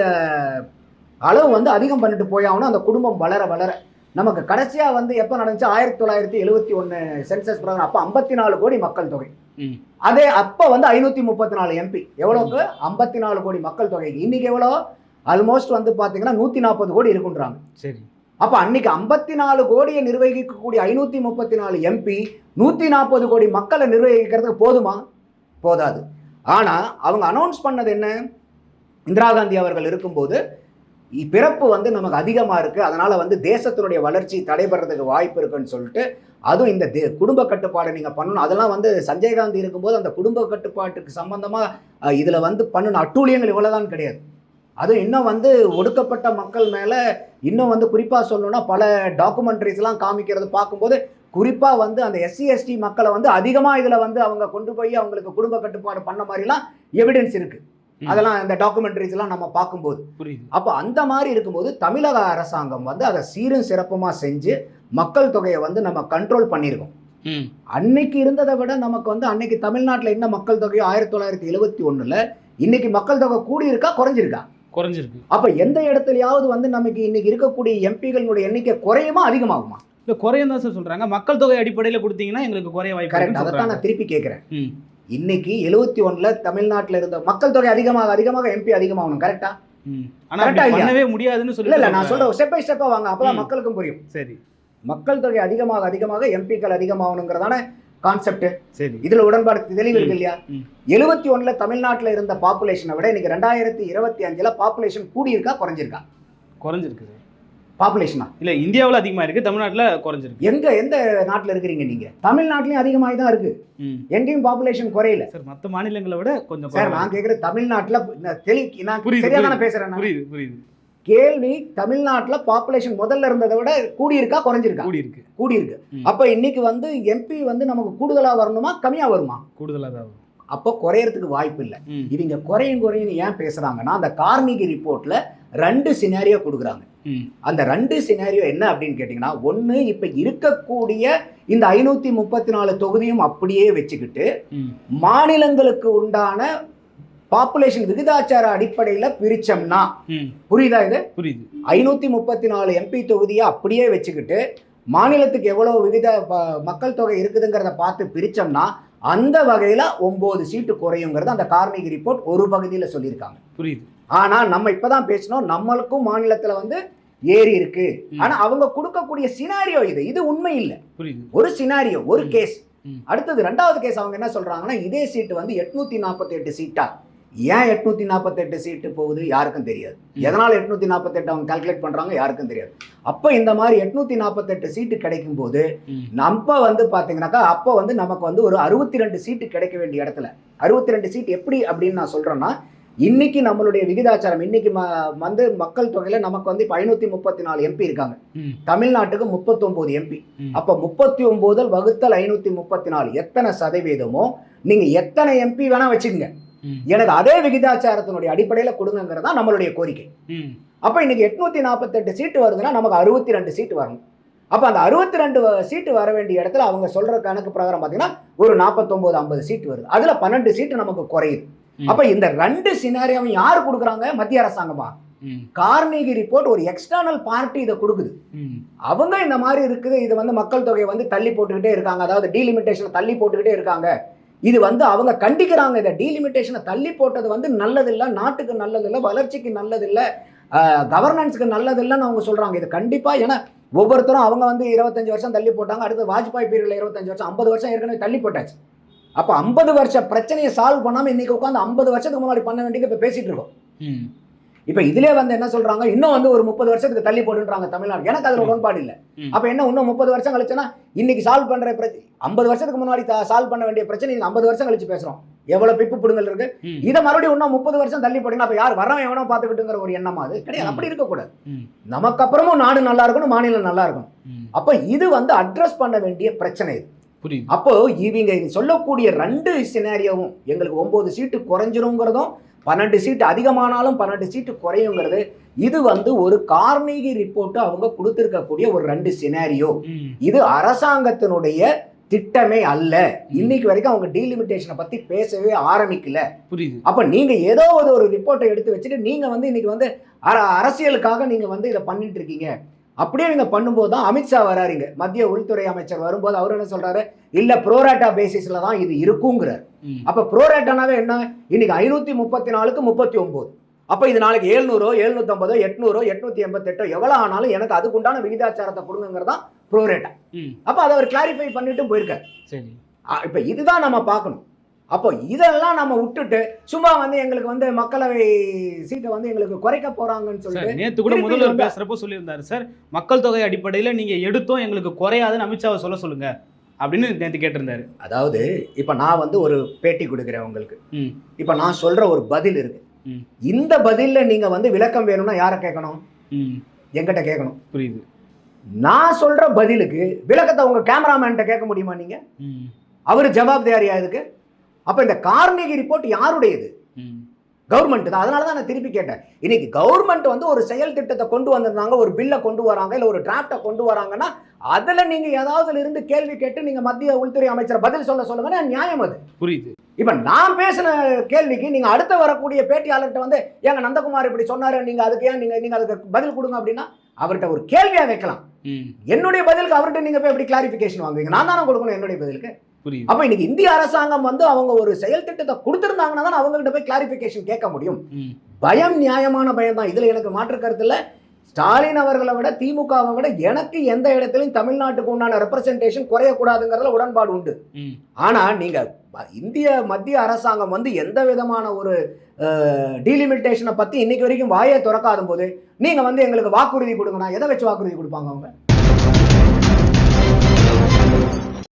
அளவு வந்து அதிகம் பண்ணிட்டு போயாகணும். அந்த குடும்பம் வளர வளர. நமக்கு கடைசியா வந்து எப்போ நடந்துச்சு? ஆயிரத்தி தொள்ளாயிரத்தி எழுபத்தி ஒன்று சென்சஸ் பிரகாரம். அப்போ ஐம்பத்தி நாலு கோடி மக்கள் தொகை. அதே அப்போ வந்து ஐநூற்றி முப்பத்தி நாலு எம்பி எவ்வளோக்கு ஐம்பத்தி நாலு கோடி மக்கள் தொகைக்கு. இன்னைக்கு எவ்வளோ? ஆல்மோஸ்ட் வந்து பார்த்தீங்கன்னா நூற்றி நாற்பது கோடி இருக்குன்றாங்க. சரி. அப்ப அன்னைக்கு ஐம்பத்தி நாலு கோடியை நிர்வகிக்கக்கூடிய ஐநூத்தி முப்பத்தி நாலு எம்பி நூத்தி நாற்பது கோடி மக்களை நிர்வகிக்கிறதுக்கு போதுமா? போதாது. ஆனா அவங்க அனௌன்ஸ் பண்ணது என்ன? இந்திரா காந்தி அவர்கள் இருக்கும்போது பிறப்பு வந்து நமக்கு அதிகமாக இருக்குது அதனால் வந்து தேசத்தினுடைய வளர்ச்சி தடைபடுறதுக்கு வாய்ப்பு இருக்குன்னு சொல்லிட்டு அதுவும் இந்த தே- குடும்ப கட்டுப்பாடை நீங்கள் பண்ணணும். அதெல்லாம் வந்து சஞ்சய் காந்தி இருக்கும்போது அந்த குடும்ப கட்டுப்பாட்டுக்கு சம்மந்தமாக இதில் வந்து பண்ணணும் அட்டூழியங்கள் இவ்வளோதான் கிடையாது. அதுவும் இன்னும் வந்து ஒடுக்கப்பட்ட மக்கள் மேலே இன்னும் வந்து குறிப்பாக சொல்லணும்னா பல டாக்குமெண்ட்ரிஸ்லாம் காமிக்கிறது பார்க்கும்போது குறிப்பாக வந்து அந்த எஸ்சி எஸ்டி மக்களை வந்து அதிகமாக இதில் வந்து அவங்க கொண்டு போய் அவங்களுக்கு குடும்ப கட்டுப்பாடு பண்ண மாதிரிலாம் எவிடன்ஸ் இருக்குது அதெல்லாம் இந்த டாக்குமெண்ட்ரிஸ் எல்லாம் நம்ம பார்க்கும்போது. அப்போ அந்த மாதிரி இருக்கும்போது தமிழக அரசாங்கம் வந்து அதை சீரும் சிறப்புமா செஞ்சு மக்கள் தொகையை வந்து நம்ம கண்ட்ரோல் பண்ணியிருக்கோம். அன்னைக்கு இருந்ததை விட நமக்கு வந்து அன்னைக்கு தமிழ்நாட்டில் என்ன மக்கள் தொகையோ ஆயிரத்தி தொள்ளாயிரத்தி எழுபத்தி ஒண்ணுல இன்னைக்கு மக்கள் தொகை கூடி இருக்கா குறைஞ்சிருக்கா? குறைஞ்சிருக்கு. அப்ப எந்த இடத்துலயாவது வந்து நமக்கு இன்னைக்கு இருக்கக்கூடிய எம்பிகளுடைய எண்ணிக்கை குறையுமா? அதிகமாகுமா? இல்ல குறையும் தான் சார் சொல்றாங்க. மக்கள் தொகை அடிப்படையில கொடுத்தீங்கன்னா எங்களுக்கு குறைய வாய்ப்பு கரெக்ட் அதைத்தான் சொல்றாங்க. நான் திருப்பி கேட்கிறேன் இன்னைக்கு எழுபத்தி ஒண்ணுல தமிழ்நாட்டுல இருந்த மக்கள் தொகை அதிகமாக அதிகமாக எம்பி அதிகமாகணும் கரெக்டா? பண்ணவே முடியாதுன்னு இல்ல இல்ல நான் சொல்லி சொல்றேன் ஸ்டெப் பை ஸ்டெப்பா வாங்க அப்பதான் ம். மக்களுக்கும் புரியும். சரி. மக்கள் தொகை அதிகமாக அதிகமாக எம்பிக்கள் அதிகமாகணுங்கிறதான கான்செப்ட் சரி. இதுல உடன்பாடு தெளிவு இருக்கு இல்லையா. எழுபத்தி ஒண்ணுல தமிழ்நாட்டுல இருந்த பாப்புலேஷனை விட இன்னைக்கு ரெண்டாயிரத்தி இருபத்தி அஞ்சுல பாப்புலேஷன் கூடி இருக்கா குறைஞ்சிருக்கா? குறைஞ்சிருக்கு சார் பாப்புலேஷனா இல்ல இந்தியாவுல அதிகமா இருக்கு தமிழ்நாட்டுல குறைஞ்சிருக்கு. எங்க எந்த நாட்டுல இருக்கிறீங்க நீங்க? தமிழ்நாட்டிலயும் அதிகமாகி தான் இருக்கு. ம். எங்கேயும் பாப்புலேஷன் குறையல. சார் மத்த மாநிலங்களை விட கொஞ்சம் சார் நான் கேக்குறது தமிழ்நாட்டுல நான் தெளி நான் புரியுது, சரியா தானே நான். புரியுது புரியுது. கேள்வி தமிழ்நாட்டுல பாப்புலேஷன் முதல்ல இருந்ததை விட கூடி இருக்கா குறைஞ்சிருக்கா? கூடி இருக்கு கூடி இருக்கு ம். அப்ப இன்னைக்கு வந்து எம்பி வந்து நமக்கு கூடுதலா வரணுமா கம்மியா வருமா? கூடுதலா தான் வரும். அப்போ குறையறதுக்கு வாய்ப்பு இல்லை. இவங்க குறையும் குறையும் ஏன் பேசுறாங்கன்னா அந்த கார்னிகி ரிப்போர்ட்ல ரெண்டு சினாரியோ கொடுக்குறாங்க. அந்த ரெண்டு சினாரியோ என்ன அப்படின்னு கேட்டிங்கன்னா ஒன்று இப்போ இருக்கக்கூடிய இந்த ஐநூற்றி முப்பத்தி நாலு தொகுதியும் அப்படியே வச்சுக்கிட்டு மாநிலங்களுக்கு உண்டான பாப்புலேஷன் விகிதாச்சார அடிப்படையில் பிரிச்சோம்னா புரியுதா இது? புரியுது. ஐநூற்றி முப்பத்தி நாலு எம்பி தொகுதியை அப்படியே வச்சுக்கிட்டு மாநிலத்துக்கு எவ்வளோ விகித மக்கள் தொகை இருக்குதுங்கிறத பார்த்து பிரிச்சோம்னா அந்த வகையில் ஒம்பது சீட்டு குறையுங்கிறது அந்த கார்னிகி ரிப்போர்ட் ஒரு பகுதியில் சொல்லியிருக்காங்க. புரியுது. ஆனால் நம்ம இப்பதான் பேசினோம் நம்மளுக்கும் மாநிலத்தில் வந்து ஏறி இருக்கு. ஆனா அவங்க கொடுக்கக்கூடிய சினாரியோ இது. இது உண்மை இல்லை. ஒரு சினாரியோ ஒரு. கேஸ். அடுத்தது ரெண்டாவது கேஸ் அவங்க என்ன சொல்றாங்கன்னா இதே சீட்டு வந்து எட்நூத்தி நாற்பத்தி எட்டு சீட்டா ஏன் எட்நூத்தி நாற்பத்தெட்டு சீட்டு போகுது? யாருக்கும் தெரியாது. எதனால எட்நூத்தி நாற்பத்தெட்டு அவங்க கால்குலேட் பண்றாங்க? யாருக்கும் தெரியாது. அப்போ இந்த மாதிரி எட்நூத்தி நாற்பத்தெட்டு சீட்டு கிடைக்கும் போது நம்ம வந்து பாத்தீங்கன்னாக்கா அப்போ வந்து நமக்கு வந்து ஒரு அறுபத்தி ரெண்டு சீட்டு கிடைக்க வேண்டிய இடத்துல. அறுபத்தி ரெண்டு சீட் எப்படி அப்படின்னு நான் சொல்றேன்னா இன்னைக்கு நம்மளுடைய விகிதாச்சாரம் இன்னைக்கு வந்து மக்கள் தொகையில நமக்கு வந்து இப்போ ஐநூத்தி முப்பத்தி நாலு எம்பி இருக்காங்க. தமிழ்நாட்டுக்கு முப்பத்தொன்பது எம்பி. அப்ப முப்பத்தி ஒன்பது வகுத்தல் ஐநூத்தி முப்பத்தி நாலு எத்தனை சதவீதமோ நீங்க எத்தனை எம்பி வேணா வச்சுக்கோங்க. எனக்கு அதே விகிதாச்சாரத்தினுடைய அடிப்படையில கொடுங்கிறது நம்மளுடைய கோரிக்கை. அப்ப இன்னைக்கு எட்நூத்தி நாற்பத்தெட்டு சீட்டு வருதுன்னா நமக்கு அறுபத்தி ரெண்டு சீட்டு வரணும். அப்ப அந்த அறுபத்தி ரெண்டு சீட்டு வர வேண்டிய இடத்துல அவங்க சொல்ற கணக்கு பிரகாரம் பாத்தீங்கன்னா ஒரு நாற்பத்தொன்பது ஐம்பது சீட்டு வருது. அதுல பன்னெண்டு சீட்டு நமக்கு குறையுது. அப்ப இந்த ரெண்டு சினாரியாவும் யார் கொடுக்குறாங்க? மத்திய அரசாங்கமா? கார்னிகி ரிப்போர்ட் ஒரு எக்ஸ்டர்னல் பார்ட்டி இதை கொடுக்குது. அவங்க இந்த மாதிரி இருக்குது. இது வந்து மக்கள் தொகையை வந்து தள்ளி போட்டுக்கிட்டே இருக்காங்க. அதாவது டீலிமிட்டேஷனை தள்ளி போட்டுக்கிட்டே இருக்காங்க. இது வந்து அவங்க கண்டிக்கிறாங்க. இதை டீலிமிட்டேஷனை தள்ளி போட்டது வந்து நல்லதில்லை நாட்டுக்கு நல்லதில்லை வளர்ச்சிக்கு நல்லதில்லை கவர்னன்ஸுக்கு நல்லதில்லைன்னு அவங்க சொல்றாங்க. இது கண்டிப்பா ஏன்னா ஒவ்வொருத்தரும் அவங்க வந்து இருபத்தஞ்சு வருஷம் தள்ளி போட்டாங்க. அடுத்து வாஜ்பாய் பீரியட்ல இருபத்தஞ்சு வருஷம் ஐம்பது வருஷம் ஏற்கனவே தள்ளி போட்டாச்சு. அப்போ ஐம்பது வருஷ பிரச்சனையை சால்வ் பண்ணாம இன்னைக்கு உட்காந்து ஐம்பது வருஷத்துக்கு முன்னாடி பண்ண வேண்டியது இப்போ பேசிட்டு இருக்கோம். இப்போ இதுலயே வந்து என்ன சொல்றாங்க? இன்னும் வந்து ஒரு முப்பது வருஷத்துக்கு தள்ளி போட்டுன்றாங்க தமிழ்நாடு. எனக்கு அதுல உடன்பாடு இல்லை. அப்ப என்ன இன்னும் முப்பது வருஷம் கழிச்சுன்னா இன்னைக்கு சால்வ் பண்ற பிரச்சனை ஐம்பது வருஷத்துக்கு முன்னாடி சால்வ் பண்ண வேண்டிய பிரச்சனை ஐம்பது வருஷம் கழிச்சு பேசுறோம். எவ்வளவு பிப்பு பிடுங்கல் இருக்கு? இதை மறுபடியும் இன்னும் முப்பது வருஷம் தள்ளி போட்டீங்கன்னா அப்ப யார் வரவன் எவனோ பார்த்துக்கிட்டுங்கிற ஒரு எண்ணமா அது? கிடையாது. அப்படி இருக்கக்கூடாது. நமக்கு அப்புறமும் நாடு நல்லா இருக்கணும் மாநிலம் நல்லா இருக்கணும். அப்ப இது வந்து அட்ரஸ் பண்ண வேண்டிய பிரச்சனை இது. புரியுது. அப்போ இவங்க சொல்லக்கூடிய ரெண்டு சினாரியோவும் எங்களுக்கு ஒன்பது சீட்டு குறைஞ்சிருங்கிறதும் பன்னெண்டு சீட்டு அதிகமானாலும் பன்னெண்டு சீட்டு குறையுங்கிறது இது வந்து ஒரு கார்னிகி ரிப்போர்ட் அவங்க கொடுத்திருக்கக்கூடிய ஒரு ரெண்டு சினாரியோ இது அரசாங்கத்தினுடைய திட்டமே அல்ல. இன்னைக்கு வரைக்கும் அவங்க டீலிமிட்டேஷனை பத்தி பேசவே ஆரம்பிக்கல. புரியுது. அப்ப நீங்க ஏதோ ஒரு ஒரு ரிப்போர்ட்டை எடுத்து வச்சுட்டு நீங்க வந்து இன்னைக்கு வந்து அர- அரசியலுக்காக நீங்க வந்து இதை பண்ணிட்டு இருக்கீங்க. அப்படியே நீங்க பண்ணும்போது தான் அமித்ஷா வராருங்க. மத்திய உள்துறை அமைச்சர் வரும்போது அவர் என்ன சொல்றாரு? இல்ல ப்ரோராட்டா பேசிஸ்ல தான் இது இருக்குங்கிறார். அப்ப ப்ரோரேட்டானாவே என்ன? இன்னைக்கு ஐநூத்தி முப்பத்தி நாலுக்கு முப்பத்தி ஒன்பது அப்ப இது நாளைக்கு எழுநூறோ எழுநூத்தம்பதோ எட்நூறோ எட்நூத்தி எண்பத்தெட்டோ எவ்வளவு ஆனாலும் எனக்கு அதுக்குண்டான விகிதாச்சாரத்தை கொடுங்கிறது தான் ப்ரோரேட்டா அப்ப அதை அவர் கிளாரிஃபை பண்ணிட்டு போயிருக்காரு. சரி. இப்ப இதுதான் நம்ம பார்க்கணும். அப்போ இதெல்லாம் நம்ம விட்டுட்டு சும்மா வந்து எங்களுக்கு வந்து மக்களவை சீட்டை வந்து எங்களுக்கு குறைக்க போறாங்கன்னு சொல்லிட்டு நேத்து கூட முதல்வர் பேசுறப்போ சொல்லியிருந்தாரு. சார் மக்கள் தொகை அடிப்படையில நீங்க எடுத்தோம் எங்களுக்கு குறையாதுன்னு அமித்ஷாவை சொல்ல சொல்லுங்க அப்படின்னு நேத்து கேட்டிருந்தாரு. அதாவது இப்ப நான் வந்து ஒரு பேட்டி கொடுக்குறேன் உங்களுக்கு. இப்ப நான் சொல்ற ஒரு பதில் இருக்கு. இந்த பதில்ல நீங்க வந்து விளக்கம் வேணும்னா யாரை கேட்கணும்? ம். எங்கிட்ட கேட்கணும். புரியுது. நான் சொல்ற பதிலுக்கு விளக்கத்தை உங்க கேமராமேன்ட்ட கேட்க முடியுமா நீங்க? அவர் ஜவாப்தாரியா இதுக்கு? அப்ப இந்த கார்னேகி ரிப்போர்ட் யாருடையது? கவர்மெண்ட் தான். அதனால தான் நான் திருப்பி கேட்டேன். இன்னைக்கு கவர்மெண்ட் வந்து ஒரு செயல் திட்டத்தை கொண்டு வந்திருந்தாங்க ஒரு பில்லை கொண்டு வராங்க இல்லை ஒரு டிராஃப்டை கொண்டு வராங்கன்னா அதுல நீங்க ஏதாவதுல இருந்து கேள்வி கேட்டு நீங்க மத்திய உள்துறை அமைச்சர் பதில் சொல்ல சொல்லுங்கன்னா நியாயம் அது. புரியுது. இப்ப நான் பேசின கேள்விக்கு நீங்க அடுத்த வரக்கூடிய பேட்டியாளர்கிட்ட வந்து ஏங்க நந்தகுமார் இப்படி சொன்னாரு நீங்க அதுக்கு ஏன் நீங்க நீங்க அதுக்கு பதில் கொடுங்க அப்படின்னா அவர்கிட்ட ஒரு கேள்வியா வைக்கலாம் என்னுடைய பதிலுக்கு அவர்கிட்ட நீங்க போய் எப்படி கிளாரிபிகேஷன் வாங்குவீங்க. நான் தானே கொடுக்கணும் என்னுடைய பதிலுக்கு? புரியுது. அப்ப இன்னைக்கு இந்திய அரசாங்கம் வந்து அவங்க ஒரு செயல் திட்டத்தை கொடுத்திருந்தாங்கன்னா தான் அவங்க கிட்ட போய் கிளாரிபிகேஷன் கேட்க முடியும். பயம் நியாயமான பயம் தான். இதுல எனக்கு மாற்று கருத்து இல்ல. ஸ்டாலின் அவர்களை விட திமுகவை விட எனக்கு எந்த இடத்துலையும் தமிழ்நாட்டுக்கு உண்டான ரெப்ரசன்டேஷன் குறையக்கூடாதுங்கிறதுல உடன்பாடு உண்டு. ஆனா நீங்க இந்திய மத்திய அரசாங்கம் வந்து எந்த விதமான ஒரு டீலிமிட்டேஷனை பத்தி இன்னைக்கு வரைக்கும் வாயை திறக்காத போது நீங்க வந்து எங்களுக்கு வாக்குறுதி கொடுங்கண்ணா. எதை வச்சு வாக்குறுதி கொடுப்பாங்க அவங்க?